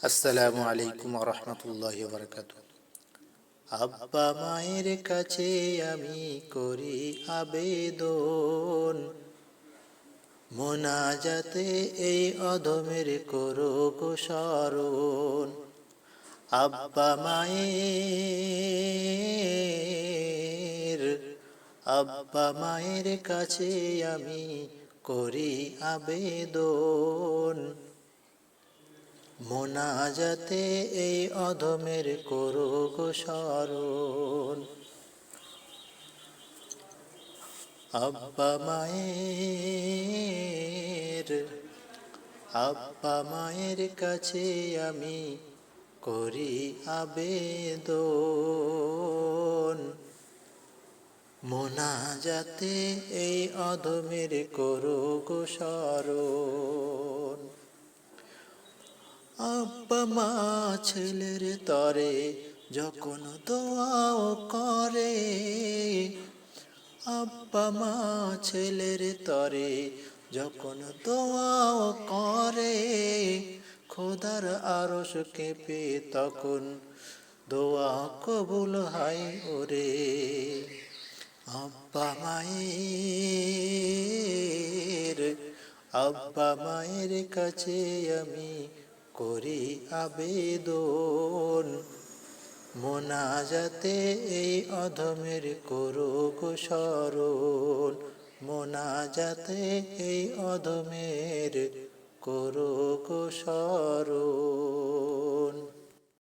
আসসালামু আলাইকুম রহমতুল্লাহ বরকাত আব্বা মায়ের কাছে আমি করি আবেদন। মোনাজাতে এই অধমের করো গো স্মরণ। আব্বা মায়ের আব্বা মায়ের কাছে আমি করি আবেদন। মোনাজাতে এই অধমের করো গো স্মরণ। আব্বা মায়ের আব্বা মায়ের কাছে আমি করি আবেদন। মোনাজাতে এই অধমের করো গো স্মরণ। আব্বা মা ছেলের তরে যখন দোয়াও করে আব্বা মা ছেলের তরে যখন দোয়াও করে, খোদার আরস কেঁপে তখন দোয়া কবুল হাই ওরে। আব্বা মায়ের আব্বা মায়ের কাছে আমি করি আবেদন। মোনাজাতে এই অধমের করো গো মোনা মোনাজাতে এই অধমের করো গো স্মরণ।